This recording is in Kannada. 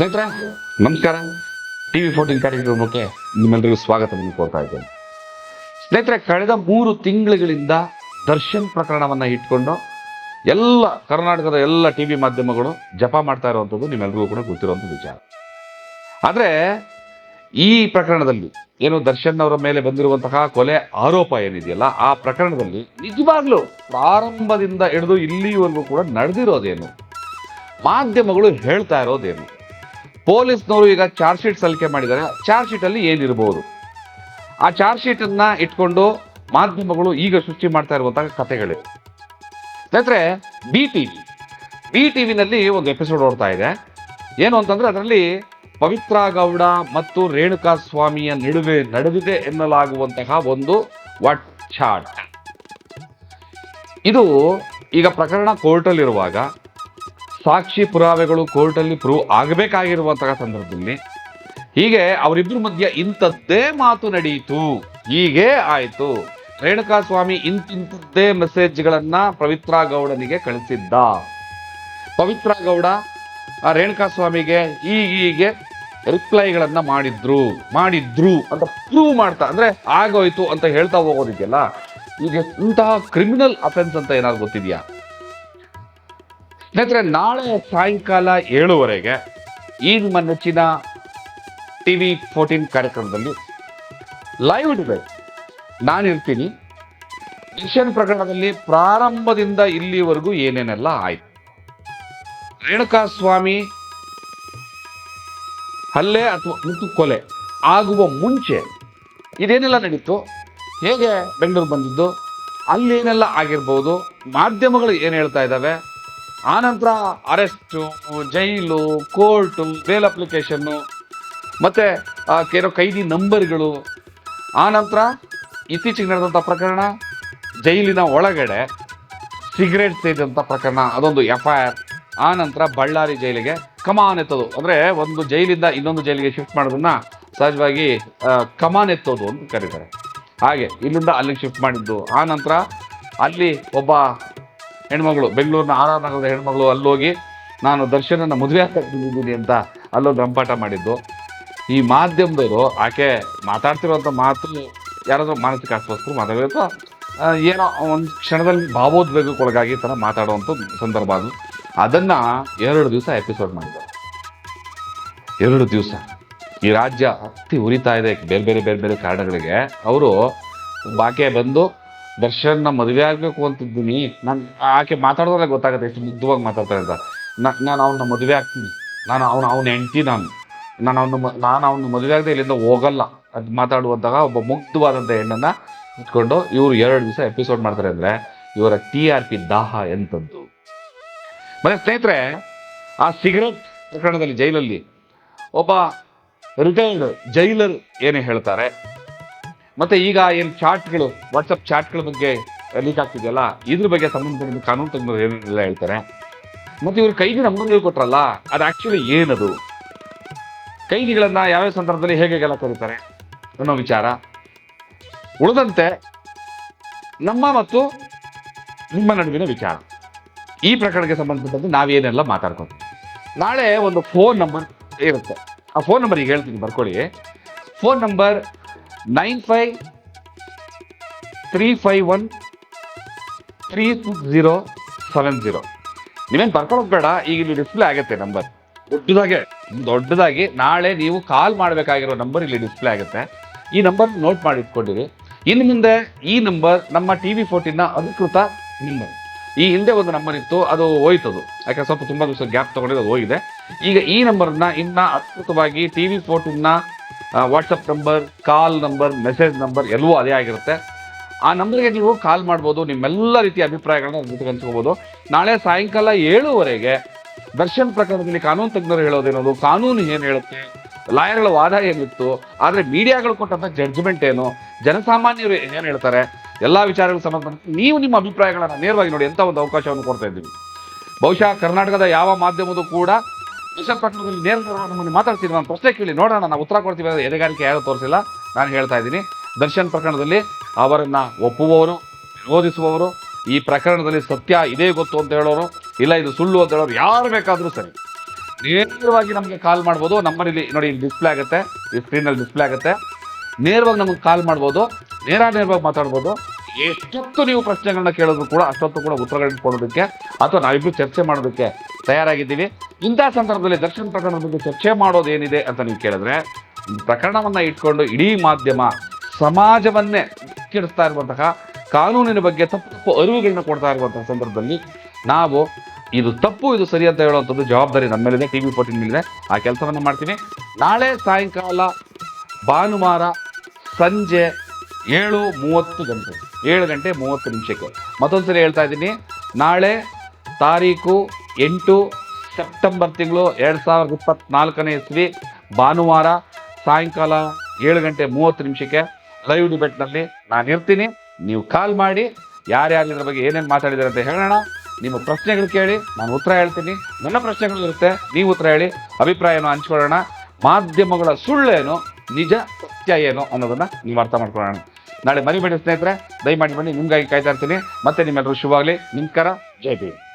ಸ್ನೇಹಿತರೆ, ನಮಸ್ಕಾರ. ಟಿ ವಿ ಫೋರ್ಟೀನ್ ಕಾರ್ಯಕ್ರಮಕ್ಕೆ ನಿಮ್ಮೆಲ್ಲರಿಗೂ ಸ್ವಾಗತವನ್ನು ಕೋರ್ತಾ ಇದ್ದೇನೆ. ಸ್ನೇಹಿತರೆ, ಕಳೆದ ಮೂರು ತಿಂಗಳುಗಳಿಂದ ದರ್ಶನ್ ಪ್ರಕರಣವನ್ನು ಇಟ್ಕೊಂಡು ಎಲ್ಲ ಕರ್ನಾಟಕದ ಎಲ್ಲ ಟಿ ವಿ ಮಾಧ್ಯಮಗಳು ಜಪ ಮಾಡ್ತಾ ಇರುವಂಥದ್ದು ನಿಮ್ಮೆಲ್ಲರಿಗೂ ಕೂಡ ಗೊತ್ತಿರುವಂಥ ವಿಚಾರ. ಆದರೆ, ಈ ಪ್ರಕರಣದಲ್ಲಿ ಏನು ದರ್ಶನ್ ಅವರ ಮೇಲೆ ಬಂದಿರುವಂತಹ ಕೊಲೆ ಆರೋಪ ಏನಿದೆಯಲ್ಲ, ಆ ಪ್ರಕರಣದಲ್ಲಿ ನಿಜವಾಗ್ಲೂ ಪ್ರಾರಂಭದಿಂದ ಹಿಡಿದು ಇಲ್ಲಿವರೆಗೂ ಕೂಡ ನಡೆದಿರೋದೇನು? ಮಾಧ್ಯಮಗಳು ಹೇಳ್ತಾ ಇರೋದೇನು? ಪೊಲೀಸ್ನವರು ಈಗ ಚಾರ್ಜ್ ಶೀಟ್ ಸಲ್ಲಿಕೆ ಮಾಡಿದ್ದಾರೆ. ಚಾರ್ಜ್ ಶೀಟ್ ಅಲ್ಲಿ ಏನಿರಬಹುದು ಆ ಚಾರ್ಜ್ ಶೀಟ್ ಅನ್ನ ಇಟ್ಕೊಂಡು ಮಾಧ್ಯಮಗಳು ಈಗ ಸೃಷ್ಟಿ ಮಾಡ್ತಾ ಇರುವಂತಹ ಕಥೆಗಳಿವೆ ಸ್ನೇಹಿತರೆ ಬಿ ಟಿವಿ ಬಿ ಟಿವಿನಲ್ಲಿ ಒಂದು ಎಪಿಸೋಡ್ ಓಡ್ತಾ ಇದೆ. ಏನು ಅಂತಂದ್ರೆ ಅದರಲ್ಲಿ ಪವಿತ್ರ ಗೌಡ ಮತ್ತು ರೇಣುಕಾ ಸ್ವಾಮಿಯ ನಡುವೆ ನಡೆದಿದೆ ಎನ್ನಲಾಗುವಂತಹ ಒಂದು ವಾಟ್ ಚಾಟ್ ಇದು ಈಗ ಪ್ರಕರಣ ಕೋರ್ಟಲ್ಲಿರುವಾಗ ಸಾಕ್ಷಿ ಪುರಾವೆಗಳು ಕೋರ್ಟಲ್ಲಿ ಪ್ರೂವ್ ಆಗಬೇಕಾಗಿರುವಂತಹ ಸಂದರ್ಭದಲ್ಲಿ ಹೀಗೆ ಅವರಿಬ್ಬರ ಮಧ್ಯೆ ಇಂಥದ್ದೇ ಮಾತು ನಡೆಯಿತು ಹೀಗೆ ಆಯಿತು. ರೇಣುಕಾ ಸ್ವಾಮಿ ಇಂತಿಂಥದ್ದೇ ಮೆಸೇಜ್ಗಳನ್ನ ಪವಿತ್ರ ಗೌಡನಿಗೆ ಕಳಿಸಿದ್ದ. ಪವಿತ್ರ ಗೌಡ, ಆ ರೇಣುಕಾ ಸ್ವಾಮಿಗೆ ಹೀಗೀಗೆ ರಿಪ್ಲೈಗಳನ್ನು ಮಾಡಿದ್ರು ಮಾಡಿದ್ರು ಅಂತ ಪ್ರೂವ್ ಮಾಡ್ತಾ, ಅಂದ್ರೆ ಆಗೋಯ್ತು ಅಂತ ಹೇಳ್ತಾ ಹೋಗೋದಿದೆಯಲ್ಲ? ಈಗ ಇಂತಹ ಕ್ರಿಮಿನಲ್ ಅಫೆನ್ಸ್ ಅಂತ ಏನಾದ್ರು ಗೊತ್ತಿದೆಯಾ? ಸ್ನೇಹಿತರೆ ನಾಳೆ ಸಾಯಂಕಾಲ ಏಳುವರೆಗೆ ಈ ನಿಮ್ಮ ನೆಚ್ಚಿನ ಟಿ ವಿ ಫೋರ್ಟೀನ್ ಕಾರ್ಯಕ್ರಮದಲ್ಲಿ ಲೈವ್ ಡಿಬೇಟ್ ನಾನಿರ್ತೀನಿ ಮಿಷನ್ ಪ್ರಕರಣದಲ್ಲಿ ಪ್ರಾರಂಭದಿಂದ ಇಲ್ಲಿವರೆಗೂ ಏನೇನೆಲ್ಲ ಆಯ್ತು? ರೇಣುಕಾ ಸ್ವಾಮಿ ಹಲ್ಲೆ ಅಥವಾ ಮತ್ತು ಕೊಲೆ ಆಗುವ ಮುಂಚೆ ಇದೇನೆಲ್ಲ ನಡೀತು? ಹೇಗೆ ಬೆಂಗಳೂರು ಬಂದಿದ್ದು? ಅಲ್ಲೇನೆಲ್ಲ ಆಗಿರ್ಬೋದು? ಮಾಧ್ಯಮಗಳು ಏನು ಹೇಳ್ತಾ ಇದ್ದಾವೆ? ಆನಂತರ ಅರೆಸ್ಟು, ಜೈಲು, ಕೋರ್ಟು, ಬೇಲ್ ಅಪ್ಲಿಕೇಶನ್ನು ಮತ್ತು ಕೆಲವು ಕೈದಿ ನಂಬರ್ಗಳು. ಆನಂತರ ಇತ್ತೀಚೆಗೆ ನಡೆದಂಥ ಪ್ರಕರಣ, ಜೈಲಿನ ಒಳಗಡೆ ಸಿಗರೇಟ್ ಸೇರಿದಂಥ ಪ್ರಕರಣ, ಅದೊಂದು ಎಫ್ ಐ ಆರ್ ಆ ನಂತರ ಬಳ್ಳಾರಿ ಜೈಲಿಗೆ ಕಮಾನ್ ಎತ್ತೋದು. ಅಂದರೆ ಒಂದು ಜೈಲಿಂದ ಇನ್ನೊಂದು ಜೈಲಿಗೆ ಶಿಫ್ಟ್ ಮಾಡೋದನ್ನ ಸಹಜವಾಗಿ ಕಮಾನ್ ಎತ್ತೋದು ಅಂತ ಕರೀತಾರೆ. ಹಾಗೆ ಇಲ್ಲಿಂದ ಅಲ್ಲಿಗೆ ಶಿಫ್ಟ್ ಮಾಡಿದ್ದು. ಆನಂತರ ನಂತರ ಅಲ್ಲಿ ಒಬ್ಬ ಹೆಣ್ಮಗಳು, ಬೆಂಗಳೂರಿನ ಆರ್ ಆರ್ ನಗರದ ಹೆಣ್ಮಗಳು ಅಲ್ಲೋಗಿ ನಾನು ದರ್ಶನನ ಮದುವೆ ಆಗ್ತಿದ್ದೀನಿ ಅಂತ ಅಲ್ಲೊಂದು ರಂಪಾಟ ಮಾಡಿದ್ದು. ಈ ಮಾಧ್ಯಮದವರು ಆಕೆ ಮಾತಾಡ್ತಿರೋಂಥ ಮಾತು ಯಾರಾದರೂ ಮಾನಸಿಕ ಅಸ್ವಸ್ಥರು ಮಾತಾಡಬೇಕು ಏನೋ ಒಂದು ಕ್ಷಣದಲ್ಲಿ ಭಾವೋದ್ವೇಗಕ್ಕೊಳಗಾಗಿ ಥರ ಮಾತಾಡುವಂಥ ಸಂದರ್ಭ ಅದು. ಅದನ್ನು ಎರಡು ದಿವಸ ಎಪಿಸೋಡ್ ಮಾಡಿದ್ದಾರೆ. ಎರಡು ದಿವಸ. ಈ ರಾಜ್ಯ ಅತಿ ಉರಿತಾ ಇದೆ. ಬೇರೆ ಬೇರೆ ಬೇರೆ ಬೇರೆ ಕಾರಣಗಳಿಗೆ. ಅವರು ಬಾಕೆ ಬಂದು ದರ್ಶನ್ನ ಮದುವೆ ಆಗಬೇಕು ಅಂತಿದ್ದೀನಿ. ನಾನು ಆಕೆ ಮಾತಾಡೋದ್ರೆ ಗೊತ್ತಾಗುತ್ತೆ ಎಷ್ಟು ಮುಗ್ಧವಾಗಿ ಮಾತಾಡ್ತಾರೆ ಅಂತ. ನಾ- ನಾನು ಅವನ್ನ ಮದುವೆ ಆಗ್ತೀನಿ. ನಾನು ಅವನು ಅವನ ಹೆಂಡ್ತಿ ನಾನು. ನಾನು ಅವನು ನಾನು ಅವನ ಮದುವೆ ಆಗದೆ ಇಲ್ಲಿಂದ ಹೋಗಲ್ಲ. ಅಂತ ಮಾತಾಡುವಂತಹ ಒಬ್ಬ ಮುಗ್ಧವಾದಂಥ ಹೆಣ್ಣನ್ನ ಇಟ್ಕೊಂಡು ಇವರು ಎರಡು ದಿವಸ ಎಪಿಸೋಡ್ ಮಾಡ್ತಾರೆ ಅಂದ್ರೆ ಇವರ ಟಿ ಆರ್ ಪಿ ದಾಹ ಎಂಥದ್ದು ಮತ್ತೆ ಸ್ನೇಹಿತರೆ, ಆ ಸಿಗರೆಟ್ ಪ್ರಕರಣದಲ್ಲಿ ಜೈಲಲ್ಲಿ ಒಬ್ಬ ರಿಟೈರ್ಡ್ ಜೈಲರ್ ಏನೇ ಹೇಳ್ತಾರೆ ಮತ್ತೆ ಈಗ ಏನು ಚಾಟ್ಗಳು ವಾಟ್ಸಪ್ ಚಾಟ್ಗಳ ಬಗ್ಗೆ ಲೀಕ್ ಆಗ್ತಿದೆಯಲ್ಲ, ಇದ್ರ ಬಗ್ಗೆ ಸಂಬಂಧಪಟ್ಟ ಕಾನೂನು ತಜ್ಞರು ಏನೆಲ್ಲ ಹೇಳ್ತಾರೆ. ಮತ್ತೆ ಇವ್ರು ಕೈದಿ ನಂಬರ್ಗಳು ಕೊಟ್ರಲ್ಲ ಅದು ಆಕ್ಚುಲಿ ಏನದು? ಕೈದಿಗಳನ್ನ ಯಾವ್ಯಾವ ಸಂದರ್ಭದಲ್ಲಿ ಹೇಗೆ ಹೇಗೆಲ್ಲ ಕರೀತಾರೆ ಅನ್ನೋ ವಿಚಾರ. ಉಳಿದಂತೆ ನಮ್ಮ ಮತ್ತು ನಿಮ್ಮ ನಡುವಿನ ವಿಚಾರ. ಈ ಪ್ರಕರಣಕ್ಕೆ ಸಂಬಂಧಪಟ್ಟಂತೆ ನಾವೇನೆಲ್ಲ ಮಾತಾಡ್ಕೊತೀವಿ. ನಾಳೆ ಒಂದು ಫೋನ್ ನಂಬರ್ ಇರುತ್ತೆ. ಆ ಫೋನ್ ನಂಬರ್ ಈಗ ಹೇಳ್ತೀನಿ, ಬರ್ಕೊಳ್ಳಿ. Phone number nine five three five one three six zero seven zero ನೀವೇನು ಬರ್ಕೊಳ್ಳೋದು ಬೇಡ, ಈಗ ಇಲ್ಲಿ ಡಿಸ್ಪ್ಲೇ ಆಗುತ್ತೆ ನಂಬರ್. ದೊಡ್ಡದಾಗೆ, ದೊಡ್ಡದಾಗಿ ನಾಳೆ ನೀವು ಕಾಲ್ ಮಾಡಬೇಕಾಗಿರೋ ನಂಬರ್ ಇಲ್ಲಿ ಡಿಸ್ಪ್ಲೇ ಆಗುತ್ತೆ. ಈ ನಂಬರ್ ನೋಟ್ ಮಾಡಿ ಇಟ್ಕೊಂಡಿರಿ. ಇನ್ನು ಮುಂದೆ ಈ ನಂಬರ್ ನಮ್ಮ ಟಿ ವಿ ಫೋರ್ಟಿನ ಅಧಿಕೃತ ನಂಬರ್ ಈ ಹಿಂದೆ ಒಂದು ನಂಬರ್ ಇತ್ತು, ಅದು ಹೋಯ್ತದು. ಯಾಕಂದ್ರೆ ಸ್ವಲ್ಪ ತುಂಬ ದಿವಸ ಗ್ಯಾಪ್ ತೊಗೊಂಡಿದ್ದು ಅದು ಹೋಗಿದೆ. ಈಗ ಈ ನಂಬರ್ನ ಇನ್ನ ಅಧಿಕೃತವಾಗಿ T V ಫೋರ್ಟಿನ WhatsApp number call number message number ಎಲ್ಲವೂ ಅದೇ ಆಗಿರುತ್ತೆ. ಆ ನಂಬರ್ಗೆ ನೀವು ಕಾಲ್ ಮಾಡ್ಬೋದು, ನಿಮ್ಮೆಲ್ಲ ರೀತಿಯ ಅಭಿಪ್ರಾಯಗಳನ್ನ ಜೊತೆಗೆ ಹಂಚ್ಕೋಬೋದು. ನಾಳೆ ಸಾಯಂಕಾಲ ಏಳುವರೆಗೆ ದರ್ಶನ್ ಪ್ರಕರಣದಲ್ಲಿ ಕಾನೂನು ತಜ್ಞರು ಹೇಳೋದೇನೋದು? ಕಾನೂನು ಏನು ಹೇಳುತ್ತೆ? ಲಾಯರ್ಗಳ ವಾದ ಏನಿತ್ತು? ಆದರೆ ಮೀಡಿಯಾಗಳು ಕೊಟ್ಟಂಥ ಜಡ್ಜ್ಮೆಂಟ್ ಏನು? ಜನಸಾಮಾನ್ಯರು ಏನು ಹೇಳ್ತಾರೆ? ಎಲ್ಲ ವಿಚಾರಗಳು ಸಂಬಂಧಪಟ್ಟ ನೀವು ನಿಮ್ಮ ಅಭಿಪ್ರಾಯಗಳನ್ನು ನೇರವಾಗಿ ನೋಡಿ ಎಂಥ ಒಂದು ಅವಕಾಶವನ್ನು ಕೊಡ್ತಾ ಇದ್ದೀವಿ. ಬಹುಶಃ ಕರ್ನಾಟಕದ ಯಾವ ಮಾಧ್ಯಮದೂ ಕೂಡ ದರ್ಶನ್ ಪ್ರಕರಣದಲ್ಲಿ ನೇರ ನಮ್ಮನ್ನು ಮಾತಾಡ್ತೀವಿ ನಾನು ಪ್ರಶ್ನೆ ಕೇಳಿ ನೋಡೋಣ. ನಾನು ಉತ್ತರ ಕೊಡ್ತೀವಿ ಅದು ಎದೆಗಾರಿಕೆ ಯಾರು ತೋರಿಸಿಲ್ಲ. ನಾನು ಹೇಳ್ತಾ ಇದ್ದೀನಿ. ದರ್ಶನ್ ಪ್ರಕರಣದಲ್ಲಿ ಅವರನ್ನು ಒಪ್ಪುವವರು, ವಿರೋಧಿಸುವವರು, ಈ ಪ್ರಕರಣದಲ್ಲಿ ಸತ್ಯ ಇದೇ ಗೊತ್ತು ಅಂತ ಹೇಳೋರು, ಇಲ್ಲ ಇದು ಸುಳ್ಳು ಅಂತ ಹೇಳೋರು ಯಾರು ಬೇಕಾದರೂ ಸರಿ. ನೇರವಾಗಿ ನಮಗೆ ಕಾಲ್ ಮಾಡ್ಬೋದು. ಇಲ್ಲಿ ನೋಡಿ ಡಿಸ್ಪ್ಲೇ ಆಗುತ್ತೆ. ಈ ಸ್ಕ್ರೀನಲ್ಲಿ ಡಿಸ್ಪ್ಲೇ ಆಗುತ್ತೆ. ನೇರವಾಗಿ ನಮಗೆ ಕಾಲ್ ಮಾಡ್ಬೋದು. ನೇರ ನೇರವಾಗಿ ಮಾತಾಡ್ಬೋದು. ಎಷ್ಟೊತ್ತು ನೀವು ಪ್ರಶ್ನೆಗಳನ್ನ ಕೇಳಿದ್ರು ಕೂಡ ಅಷ್ಟೊತ್ತು ಕೂಡ ಉತ್ತರಗಳನ್ನ ಕೊಡೋದಕ್ಕೆ ಅಥವಾ ನಾವಿಬ್ಬರು ಚರ್ಚೆ ಮಾಡೋದಕ್ಕೆ ತಯಾರಾಗಿದ್ದೀವಿ. ಇಂಥ ಸಂದರ್ಭದಲ್ಲಿ ದರ್ಶನ್ ಪ್ರಕರಣದ ಬಗ್ಗೆ ಚರ್ಚೆ ಮಾಡೋದೇನಿದೆ ಅಂತ ನೀವು ಕೇಳಿದ್ರೆ, ಪ್ರಕರಣವನ್ನು ಇಟ್ಕೊಂಡು ಇಡೀ ಮಾಧ್ಯಮ ಸಮಾಜವನ್ನೇ ಕೆಡಿಸ್ತಾ ಇರುವಂತಹ ಕಾನೂನಿನ ಬಗ್ಗೆ ತಪ್ಪು ತಪ್ಪು ಅರಿವುಗಳನ್ನ ಕೊಡ್ತಾ ಇರುವಂತಹ ಸಂದರ್ಭದಲ್ಲಿ ನಾವು ಇದು ತಪ್ಪು, ಇದು ಸರಿ ಅಂತ ಹೇಳುವಂಥದ್ದು ಜವಾಬ್ದಾರಿ ನಮ್ಮ ಮೇಲಿದೆ, ಟಿ ವಿ ಫೋರ್ಟಿನ್ ಮೇಲಿದೆ. ಆ ಕೆಲಸವನ್ನು ಮಾಡ್ತೀನಿ. ನಾಳೆ ಸಾಯಂಕಾಲ ಭಾನುವಾರ ಸಂಜೆ ಏಳು ಮೂವತ್ತು ಗಂಟೆ, ಏಳು ಗಂಟೆ ಮೂವತ್ತು ನಿಮಿಷಕ್ಕೆ. ಮತ್ತೊಂದು ಸರಿ ಹೇಳ್ತಾ ಇದ್ದೀನಿ, ನಾಳೆ ತಾರೀಕು ಎಂಟು ಸೆಪ್ಟೆಂಬರ್ ತಿಂಗಳು ಎರಡು ಸಾವಿರದ ಇಪ್ಪತ್ನಾಲ್ಕನೇ ಇಸ್ವಿ, ಭಾನುವಾರ ಸಾಯಂಕಾಲ ಏಳು ಗಂಟೆ ಮೂವತ್ತು ನಿಮಿಷಕ್ಕೆ ಲೈವ್ ಡಿಬೇಟ್ನಲ್ಲಿ ನಾನು ಇರ್ತೀನಿ. ನೀವು ಕಾಲ್ ಮಾಡಿ ಯಾರ್ಯಾರು ಇದ್ರ ಬಗ್ಗೆ ಏನೇನು ಮಾತಾಡಿದ್ದಾರೆ ಅಂತ ಹೇಳೋಣ. ನಿಮ್ಮ ಪ್ರಶ್ನೆಗಳು ಕೇಳಿ, ನಾನು ಉತ್ತರ ಹೇಳ್ತೀನಿ. ನನ್ನ ಪ್ರಶ್ನೆಗಳು ಇರುತ್ತೆ, ನೀವು ಉತ್ತರ ಹೇಳಿ, ಅಭಿಪ್ರಾಯನ ಹಂಚ್ಕೊಳ್ಳೋಣ. ಮಾಧ್ಯಮಗಳ ಸುಳ್ಳೇನು ನಿಜ ಸತ್ಯ ಏನು ಅನ್ನೋದನ್ನು ನೀವು ಅರ್ಥ ಮಾಡ್ಕೊಳ್ಳೋಣ. ನಾಳೆ ಮರಿಬೇಡಿ ಸ್ನೇಹಿತರೆ, ದಯಮಾಡಿ ಬನ್ನಿ, ನಿಮಗಾಗಿ ಕಾಯ್ತಾ ಇರ್ತೀನಿ. ಮತ್ತೆ ನಿಮ್ಮೆಲ್ಲರೂ ಶುಭವಾಗಲಿ. ನಿಮ್ಕರ, ಜೈ ಭೀಮ್.